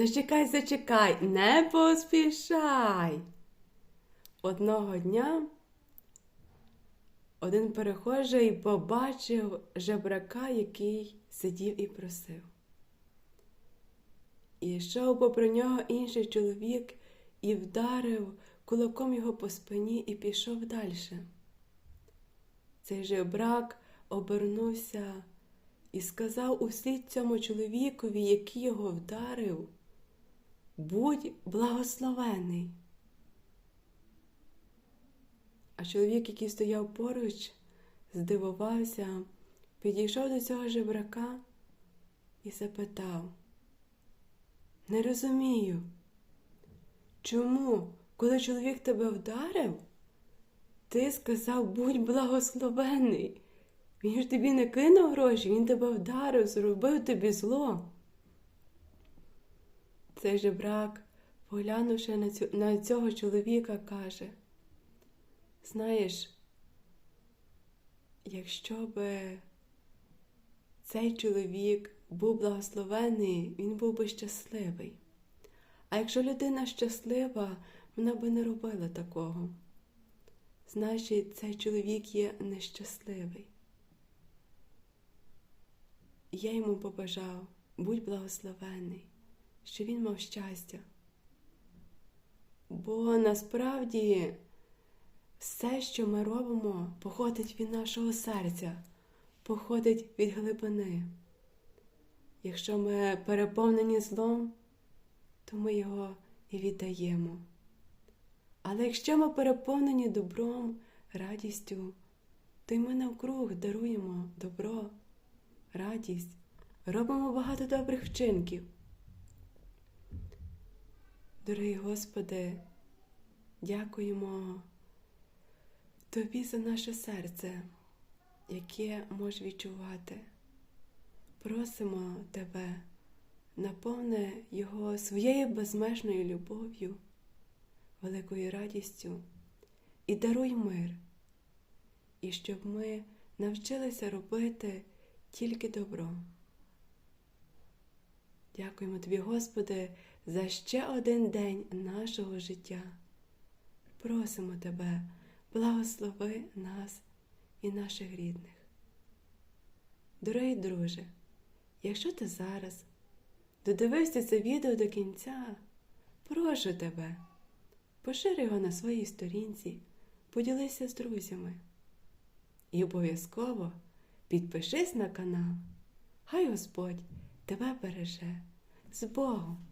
Зачекай, зачекай, не поспішай. Одного дня один перехожий побачив жебрака, який сидів і просив. І йшов попри нього інший чоловік і вдарив кулаком його по спині і пішов далі. Цей жебрак обернувся і сказав услід цьому чоловікові, який його вдарив, будь благословений. А чоловік, який стояв поруч, здивувався, підійшов до цього жебрака і запитав: Не розумію, чому, коли чоловік тебе вдарив, ти сказав будь благословений. Він ж тобі не кинув гроші, він тебе вдарив, зробив тобі зло. Цей жебрак, поглянувши на, цю, на цього чоловіка, каже: Знаєш, якщо би цей чоловік був благословений, він був би щасливий. А якщо людина щаслива, вона би не робила такого. Значить, цей чоловік є нещасливий. Я йому побажав, будь благословений, що він мав щастя. Бо насправді все, що ми робимо, походить від нашого серця, походить від глибини. Якщо ми переповнені злом, то ми його і віддаємо. Але якщо ми переповнені добром, радістю, то й ми навкруг даруємо добро, радість, робимо багато добрих вчинків. Дорогий Господи, дякуємо Тобі за наше серце, яке може відчувати. Просимо Тебе, наповни його своєю безмежною любов'ю, великою радістю і даруй мир, і щоб ми навчилися робити тільки добро. Дякуємо Тобі, Господи, за ще один день нашого життя. Просимо Тебе, благослови нас і наших рідних. Дорогий друже, якщо ти зараз додивився це відео до кінця, прошу тебе, пошири його на своїй сторінці, поділися з друзями. І обов'язково підпишись на канал. Хай Господь тебе береже з Богом!